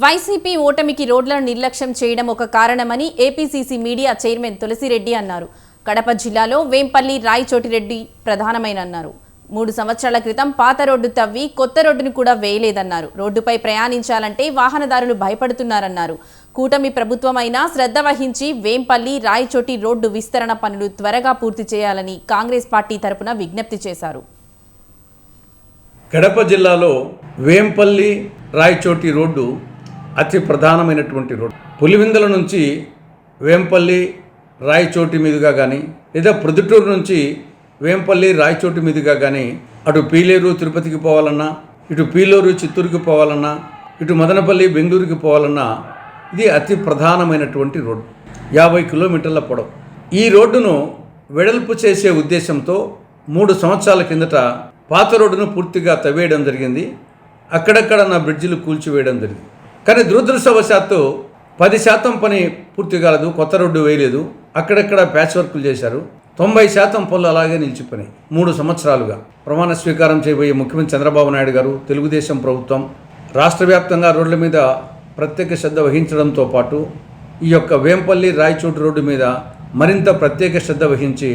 YCP ఓటమికి రోడ్లను నిర్లక్ష్యం చేయడం ఒక కారణమని ఏపీసీసీ మీడియా చైర్మన్ తులసిరెడ్డి అన్నారు. కడప జిల్లాలో వేంపల్లి రాయచోటిరెడ్డి ప్రధానమైన అన్నారు మూడు సంవత్సరాల క్రితం పాత రోడ్డు తవ్వి కొత్త రోడ్డును కూడా వేయలేదన్నారు. రోడ్డుపై ప్రయాణించాలంటే వాహనదారులు భయపడుతున్నారన్నారు. కూటమి ప్రభుత్వమైనా శ్రద్ధ వహించి వేంపల్లి రాయచోటి రోడ్డు విస్తరణ పనులు త్వరగా పూర్తి చేయాలని కాంగ్రెస్ పార్టీ తరపున విజ్ఞప్తి చేశారు. కడప జిల్లాలో వేంపల్లి రాయచోటి రోడ్డు అతి ప్రధానమైనటువంటి రోడ్డు. పులివిందల నుంచి వేంపల్లి రాయచోటి మీదుగా కానీ లేదా ప్రొద్దుటూరు నుంచి వేంపల్లి రాయచోటి మీదుగా కానీ అటు పీలేరు తిరుపతికి పోవాలన్నా ఇటు పీలేరు చిత్తూరుకి పోవాలన్నా ఇటు మదనపల్లి బెంగళూరుకి పోవాలన్నా ఇది అతి ప్రధానమైనటువంటి రోడ్డు. యాభై కిలోమీటర్ల పొడవు. ఈ రోడ్డును వెడల్పు చేసే ఉద్దేశంతో మూడు సంవత్సరాల కిందట పాత రోడ్డును పూర్తిగా తవ్వేయడం జరిగింది. అక్కడక్కడ నా బ్రిడ్జిలు కూల్చివేయడం జరిగింది. కానీ దురదృష్టవశాత్తు పది శాతం పని పూర్తి కాలేదు కొత్త రోడ్డు వేయలేదు అక్కడక్కడ ప్యాచ్ వర్కులు చేశారు. తొంభై శాతం పనులు అలాగే నిలిచిపోయినాయి మూడు సంవత్సరాలుగా. ప్రమాణ స్వీకారం చేయబోయే ముఖ్యమంత్రి చంద్రబాబు నాయుడు గారు తెలుగుదేశం ప్రభుత్వం రాష్ట్ర వ్యాప్తంగా రోడ్ల మీద ప్రత్యేక శ్రద్ధ వహించడంతో పాటు ఈ యొక్క వేంపల్లి రాయచోటు రోడ్డు మీద మరింత ప్రత్యేక శ్రద్ధ వహించి